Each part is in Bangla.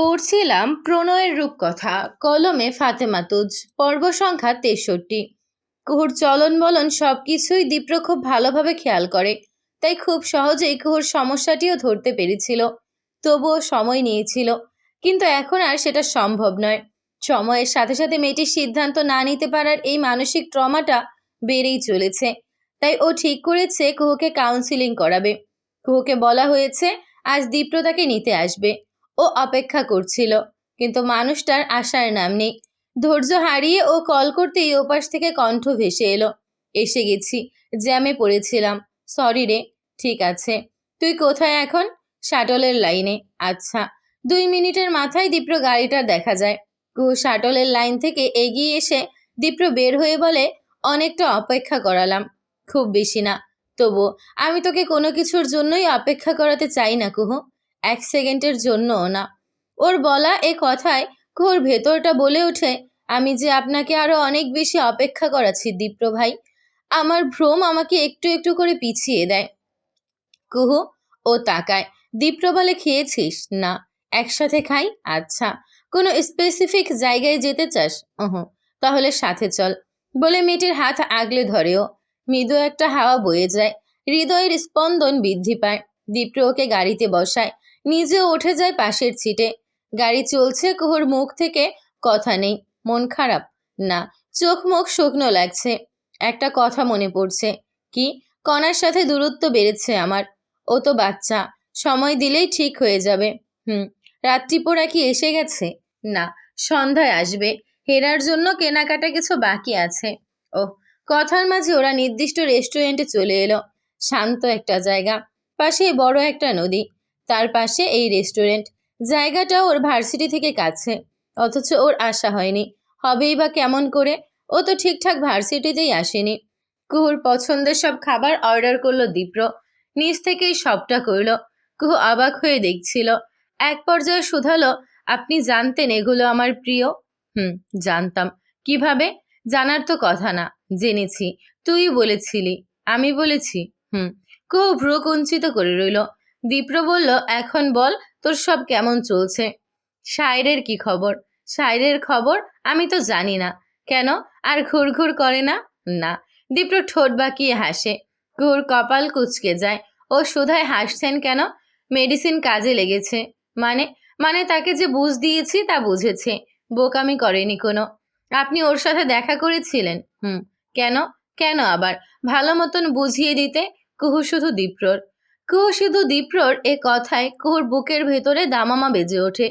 পড়ছিলাম প্রণয়ের রূপকথা, কলমে ফাতেমা তুজ, পর্ব সংখ্যা তেষট্টি। কুহুর চলন বলন সব কিছুই দীপ্র খুব ভালোভাবে খেয়াল করে, তাই খুব সহজেই কুহুর সমস্যাটিও ধরতে পেরেছিল। তবুও সময় নিয়েছিল, কিন্তু এখন আর সেটা সম্ভব নয়। সময়ের সাথে সাথে মেয়েটির সিদ্ধান্ত না নিতে পারার এই মানসিক ট্রমাটা বেড়েই চলেছে, তাই ও ঠিক করেছে কুহুকে কাউন্সিলিং করাবে। কুহুকে বলা হয়েছে, আজ দীপ্র তাকে নিতে আসবে। ও অপেক্ষা করছিল, কিন্তু মানুষটার আসার নাম নেই। ধৈর্য হারিয়ে ও কল করতেই ওপাশ থেকে কণ্ঠ ভেসে এলো, এসে গেছি, জ্যামে পড়েছিলাম। সরি রে, ঠিক আছে। তুই কোথায় এখন? শাটলের লাইনে আচ্ছা। দুই মিনিটের মাথায় দীপ্র গাড়িটা দেখা যায়। কুহু শাটলের লাইন থেকে এগিয়ে এসে দীপ্র বের হয়ে বলে, অনেকটা অপেক্ষা করালাম। খুব বেশি না। তবু আমি তোকে কোনো কিছুর জন্যই অপেক্ষা করাতে চাই না কুহু। এক সেকেন্ডের জন্যও না। ওর বলা এ কথায় ঘোর ভেতরটা বলে ওঠে, আমি যে আপনাকে আরও অনেক বেশি অপেক্ষা করাচ্ছি, দীপ্র ভাই। আমার ভ্রম আমাকে একটু একটু করে পিছিয়ে দেয়। কুহু, ও তাকায়। দীপ্র বলে, খেয়েছিস? না। একসাথে খাই? আচ্ছা। কোনো স্পেসিফিক জায়গায় যেতে চাস? ওহ তাহলে সাথে চল। বলে মেয়েটির হাত আগলে ধরেও মৃদু একটা হাওয়া বয়ে যায়। হৃদয়ের স্পন্দন বৃদ্ধি পায়। দীপ্র ওকে গাড়িতে বসায়। নিজেও উঠে যায় পাশের সিটে। গাড়ি চলছে, কুহুর মুখ থেকে কথা নেই, মন খারাপ। না, চোখ মুখ শুকনো লাগছে। একটা কথা মনে পড়ছে। কি? কণার সাথে দূরত্ব বেড়েছে আমার। ও তো বাচ্চা, সময় দিলেই ঠিক হয়ে যাবে। হুম, রাত্রি পোড়া কি এসে গেছে? না, সন্ধ্যায় আসবে। হেরার জন্য কেনাকাটা কিছু বাকি আছে। ও কথার মাঝে ওরা নির্দিষ্ট রেস্টুরেন্টে চলে এলো। শান্ত একটা জায়গা পাশে বড় একটা নদী। তার পাশে এই রেস্টুরেন্ট জায়গাটা ওর ভার্সিটি থেকে কাছে। অথচ ওর আশা হয়নি। হবেই বা কেমন করে? ও তো ঠিকঠাক ভার্সিটিতেই আসেনি। কুহুর পছন্দের সব খাবার অর্ডার করল দীপ্র। নিজ থেকেই সবটা করল। কুহু অবাক হয়ে দেখছিল। এক পর্যায়ে শুধালো, আপনি জানতেন এগুলো আমার প্রিয়? হুম, জানতাম। কীভাবে? জানার তো কথা না। জেনেছি। তুই বলেছিলি। আমি বলেছি। হুম। কুহু ভ্রু কুঞ্চিত করে রইল। দীপ্র বলল, এখন বল, তোর সব কেমন চলছে? শায়রের কি খবর? শায়রের খবর আমি তো জানি না। কেন? আর ঘুর ঘুর করে না? না। দীপ্র ঠোঁট বাঁকিয়ে হাসে। ঘুর কপাল কুচকে যায়। ও সুধায় হাসছেন কেন? মেডিসিন কাজে লেগেছে। মানে? মানে তাকে যে বুঝ দিয়েছি তা বুঝেছে। বোকামি করেনি কোনো। আপনি ওর সাথে দেখা করেছিলেন? হুম। কেন? কেন আবার? ভালো মতন বুঝিয়ে দিতে? কুহু শুধু দীপ্রর। কুহু শুধু দীপ্রর এ কথায় কুহুর বুকের ভেতরে দামামা বেজে ওঠে।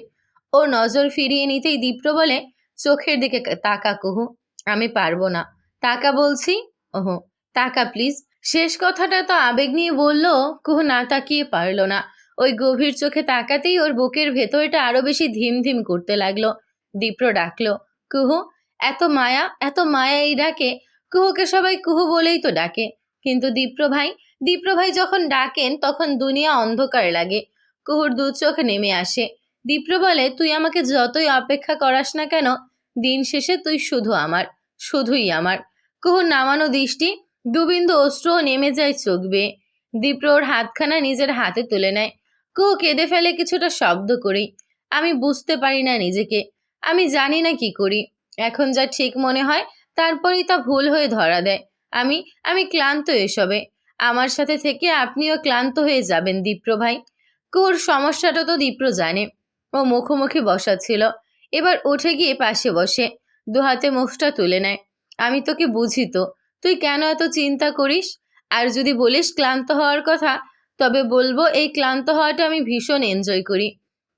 ও নজর ফিরিয়ে নিতেই দীপ্র বলে, চোখের দিকে তাকা কুহু, আমি পারব না। তাকা বলছি, ওহো, তাকা প্লিজ। শেষ কথাটা তো আবেগ নিয়ে বলল, কুহু না তাকিয়ে পারল না। ওই গভীর চোখে তাকাতেই ওর বুকের ভেতরটা আরও বেশি ধিম ধিম করতে লাগল। দীপ্র ডাকলো, কুহু, এত মায়া এত মায়া এই ডাকে। কুহুকে সবাই কুহু বলেই তো ডাকে। কিন্তু দীপ্র ভাই দীপ্র ভাই যখন ডাকেন, তখন দুনিয়া অন্ধকার লাগে। কুহুর দু চোখ নেমে আসে। দীপ্র বলে, তুই আমাকে যতই অপেক্ষা করাস না কেন, দিন শেষে তুই শুধু আমার, শুধুই আমার। কুহুর নামানো দৃষ্টি দুবিন্দু অস্ত্রও নেমে যায় চোখ বেয়ে। দীপ্র ওর হাতখানা নিজের হাতে তুলে নেয়। কুহু কেঁদে ফেলে কিছুটা শব্দ করি আমি বুঝতে পারি না নিজেকে, আমি জানি না কি করি। এখন যা ঠিক মনে হয়, তারপরেই তা ভুল হয়ে ধরা দেয়। আমি আমি ক্লান্ত এসবে। আমার সাথে থেকে আপনিও ক্লান্ত হয়ে যাবেন, দীপ্র ভাই। কুহুর সমস্যাটা তো দীপ্র জানে। ও মুখোমুখি বসা ছিল এবার উঠে গিয়ে পাশে বসে। দু হাতে মুখটা তুলে নেয়। আমি তোকে বুঝি তো, তুই কেন এত চিন্তা করিস? আর যদি বলিস ক্লান্ত হওয়ার কথা, তবে বলব এই ক্লান্ত হওয়াটা আমি ভীষণ এনজয় করি।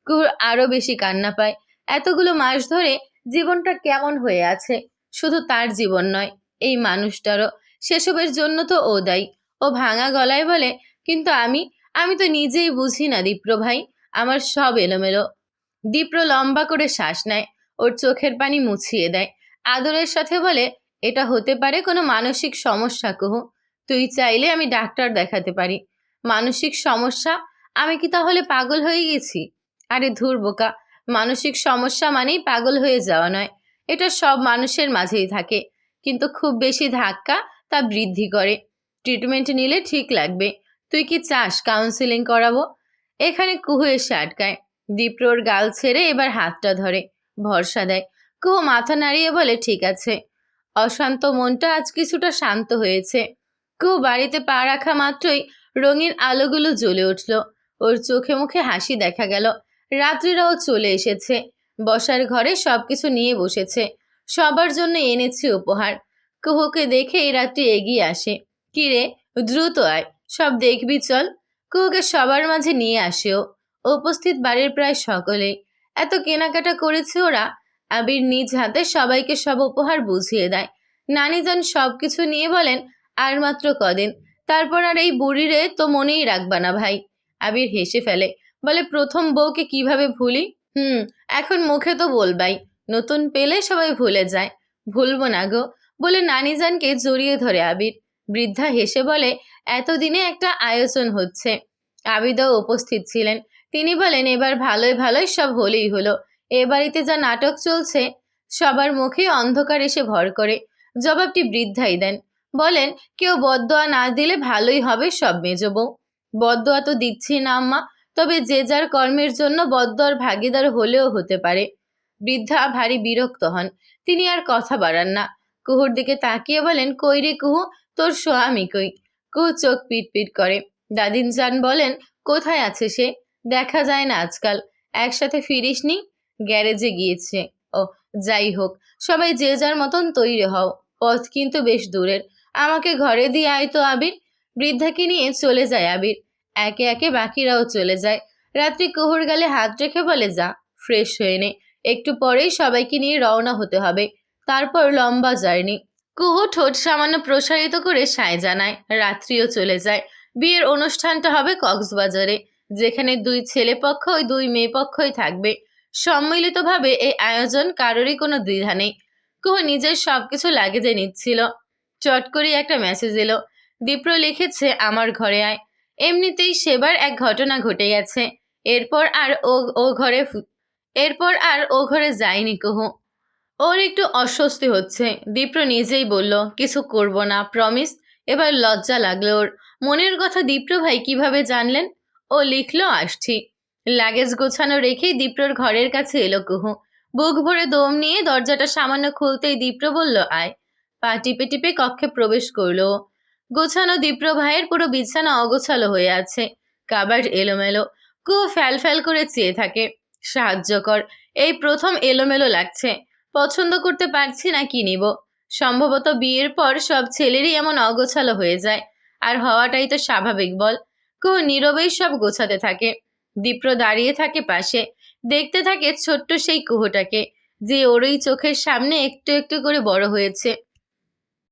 কুর আরও বেশি কান্না পায়। এতগুলো মাস ধরে জীবনটা কেমন হয়ে আছে? শুধু তার জীবন নয়, এই মানুষটারও। সেসবের জন্য তো ও দায়ী। ও ভাঙা গলায় বলে, কিন্তু আমি আমি তো নিজেই বুঝি না দীপ্র ভাই, আমার সব এলোমেলো। দীপ্র লম্বা করে শ্বাস নেয়, ওর চোখের পানি মুছিয়ে দেয়। আদরের সাথে বলে, এটা হতে পারে কোনো মানসিক সমস্যা, কহু। তুই চাইলে আমি ডাক্তার দেখাতে পারি। মানসিক সমস্যা? আমি কি তাহলে পাগল হয়ে গেছি? আরে ধুর বোকা, মানসিক সমস্যা মানেই পাগল হয়ে যাওয়া নয়। এটা সব মানুষের মাঝেই থাকে। কিন্তু খুব বেশি ধাক্কা তা বৃদ্ধি করে। ট্রিটমেন্ট নিলে ঠিক লাগবে। তুই কি চাস কাউন্সিলিং করাবো? এখানে কুহু এসে আটকায়। দীপ্রর গাল ছেড়ে এবার হাতটা ধরে, ভরসা দেয়। কুহু মাথা নাড়িয়ে বলে, ঠিক আছে। অশান্ত মনটা আজ কিছুটা শান্ত হয়েছে। কুহু বাড়িতে পা রাখা মাত্রই রঙিন আলোগুলো জ্বলে উঠল। ওর চোখে মুখে হাসি দেখা গেল। রাত্রিরাও চলে এসেছে। বসার ঘরে সব কিছু নিয়ে বসেছে। সবার জন্য এনেছে উপহার। কুহুকে দেখে এই রাত্রি এগিয়ে আসে। কিরে? দ্রুত আয়। সব দেখবি, চল। কুহুকে সবার মাঝে নিয়ে আসেও। উপস্থিত বাড়ির প্রায় সকলেই। এত কেনাকাটা করেছে ওরা। আবির নিজ হাতে সবাইকে সব উপহার বুঝিয়ে দেয়। নানিজান সব কিছু নিয়ে বলেন, আর মাত্র কদিন। তারপর আর এই বুড়িরে তো মনেই রাখবা না ভাই। আবির হেসে ফেলে। বলে, প্রথম বউকে কীভাবে ভুলি? হুম, এখন মুখে তো বলবাই। নতুন পেলে সবাই ভুলে যায়। ভুলবো না গো। বলে নানিজানকে জড়িয়ে ধরে আবির। বৃদ্ধা হেসে বলে, এতদিনে একটা আয়োজন হচ্ছে। আবিদাও উপস্থিত ছিলেন। তিনি বলেন, এবার ভালোই ভালোই সব হলেই হলো। এ বাড়িতে যা নাটক চলছে, সবার মুখে অন্ধকার এসে ভর করে। জবাবটি বৃদ্ধাই দেন। বলেন, কেউ বদদোয়া না দিলে ভালোই হবে সব মেজবউ বদদোয়া তো দিচ্ছি না আম্মা, তবে যে যার কর্মের জন্য বদদোয়ার ভাগিদার হলেও হতে পারে। বৃদ্ধা ভারী বিরক্ত হন। তিনি আর কথা বাড়ান না। কুহুর দিকে তাকিয়ে বলেন, কই রে কুহু তোর স্বামী কই? কুহু চোখ পিটপিট করে। দাদিন জান বলেন, কোথায় আছে সে? দেখা যায় না আজকাল। একসাথে ফিরিস নি গ্যারেজে গিয়েছে। ও যাই হোক, সবাই যে যার মতন তৈরি হও। পথ কিন্তু বেশ দূরের। আমাকে ঘরে দিয়ে আয় তো আবির। বৃদ্ধাকে নিয়ে চলে যায় আবির। একে একে বাকিরাও চলে যায়। রাত্রি কুহুর গালে হাত রেখে বলে, যা, ফ্রেশ হয়ে নে। একটু পরেই সবাইকে নিয়ে রওনা হতে হবে। তারপর লম্বা জার্নি। কুহু ঠোঁট সামান্য প্রসারিত করে সায় জানায়, রাত্রিও চলে যায়। বিয়ের অনুষ্ঠানটা হবে কক্সবাজারে, যেখানে দুই ছেলে পক্ষ ওই দুই মেয়ে পক্ষই থাকবে। সম্মিলিতভাবে এই আয়োজন কারোরই কোনো দ্বিধা নেই। কুহু নিজের সবকিছু লাগেজে নিচ্ছিল। চট করে একটা মেসেজ এলো, দীপ্র লিখেছে আমার ঘরে আয়। এমনিতেই সেবার এক ঘটনা ঘটে গেছে। এরপর আর ও ও ঘরে এরপর আর ও ঘরে যায়নি কুহু। ওর একটু অস্বস্তি হচ্ছে। দীপ্র নিজেই বলল, কিছু করব না প্রমিস এবার লজ্জা লাগল ওর। মনের কথা দীপ্র ভাই কীভাবে জানলেন? ও লিখলো, আসছি। লাগেজ গোছানো রেখেই দীপ্রর ঘরের কাছে এলো কুহু। বুক ভরে দম নিয়ে দরজাটা সামান্য খুলতেই দীপ্র বলল, আয়। পা টিপে টিপে কক্ষে প্রবেশ করল গোছানো দীপ্র ভাইয়ের পুরো বিছানা অগোছালো হয়ে আছে। কাবার এলোমেলো কুহু ফ্যাল ফ্যাল করে চেয়ে থাকে। সাহায্য কর এই প্রথম এলোমেলো লাগছে। পছন্দ করতে পারছি না কি নিব? সম্ভবত বিয়ের পর সব ছেলেরই এমন অগোছালো হয়ে যায়। আর হওয়াটাই তো স্বাভাবিক, বল। কুহু নীরবেই সব গোছাতে থাকে। দীপ্র দাঁড়িয়ে থাকে পাশে। দেখতে থাকে ছোট্ট সেই কুহুটাকে, যে ওরই চোখের সামনে একটু একটু করে বড় হয়েছে।